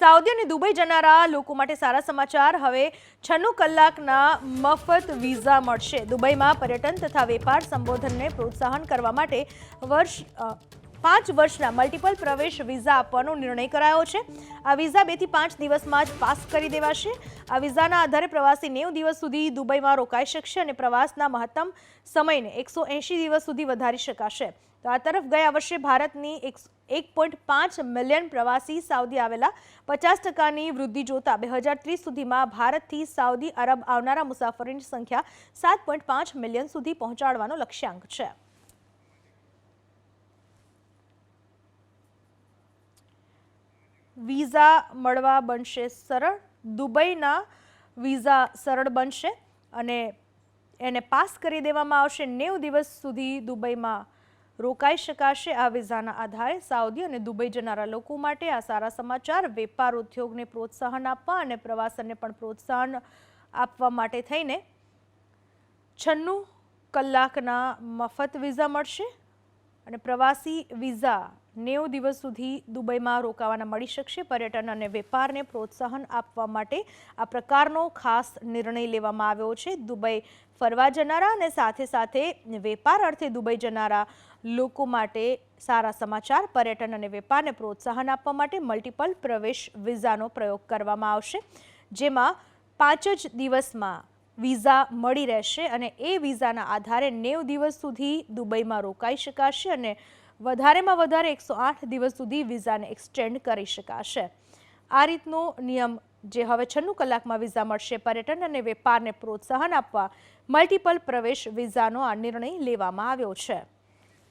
Saudi અને Dubai જનારા લોકો માટે સારા સમાચાર. હવે છન્નું કલાકના મફત વિઝા મળશે. દુબઈમાં પર્યટન તથા વેપાર સંબોધનને પ્રોત્સાહન કરવા માટે વર્ષ પાંચ વર્ષના મલ્ટિપલ પ્રવેશ વિઝા આપવાનો નિર્ણય કરાયો છે. આ વિઝા બેથી પાંચ દિવસમાં જ પાસ કરી દેવાશે. આ વિઝાના આધારે પ્રવાસી નેવું દિવસ સુધી દુબઈમાં રોકાઈ શકશે અને પ્રવાસના મહત્તમ સમયને એકસો દિવસ સુધી વધારી શકાશે. તો આ તરફ ગયા વર્ષે ભારતની એક પોઈન્ટ પાંચ મિલિયન પ્રવાસી સાઉદી આવેલા પચાસ ટકાની વૃદ્ધિ જોતા બે હજાર ત્રીસ સુધીમાં ભારતથી સાઉદી અરબ આવનારા મુસાફરોની સંખ્યા સાત પોઈન્ટ પાંચ મિલિયન સુધી પહોંચાડવાનો લક્ષ્યાંક છે. વિઝા મળવા બનશે સરળ. દુબઈના વિઝા સરળ બનશે અને એને પાસ કરી દેવામાં આવશે નેવ દિવસ સુધી દુબઈમાં રોકાઈ શકાશે આ વિઝાના આધારે. સાઉદી અને દુબઈ જનારા લોકો માટે આ સારા સમાચાર. વેપાર ઉદ્યોગને પ્રોત્સાહન આપવા અને પ્રવાસનને પણ પ્રોત્સાહન આપવા માટે થઈને છન્નું કલાકના મફત વિઝા મળશે. અને પ્રવાસી વિઝા નેવું દિવસ સુધી દુબઈમાં રોકાવાના મળી શકશે. પર્યટન અને વેપારને પ્રોત્સાહન આપવા માટે આ પ્રકારનો ખાસ નિર્ણય લેવામાં આવ્યો છે. દુબઈ ફરવા જનારા અને સાથે સાથે વેપાર અર્થે દુબઈ જનારા લોકો માટે સારા સમાચાર. પર્યટન અને વેપારને પ્રોત્સાહન આપવા માટે મલ્ટિપલ પ્રવેશ વિઝાનો પ્રયોગ કરવામાં આવશે. જેમાં પાંચ જ દિવસમાં વિઝા મળી રહેશે અને એ વિઝાના આધારે નેવ દિવસ સુધી દુબઈમાં રોકાઈ શકાશે અને વધારેમાં વધારે એકસો આઠ દિવસ સુધી વિઝાને એક્સટેન્ડ કરી શકાશે. આ રીતનો નિયમ જે હવે છન્નું કલાકમાં વિઝા મળશે પર્યટન અને વેપારને પ્રોત્સાહન આપવા મલ્ટિપલ પ્રવેશ વિઝાનો આ નિર્ણય લેવામાં આવ્યો છે.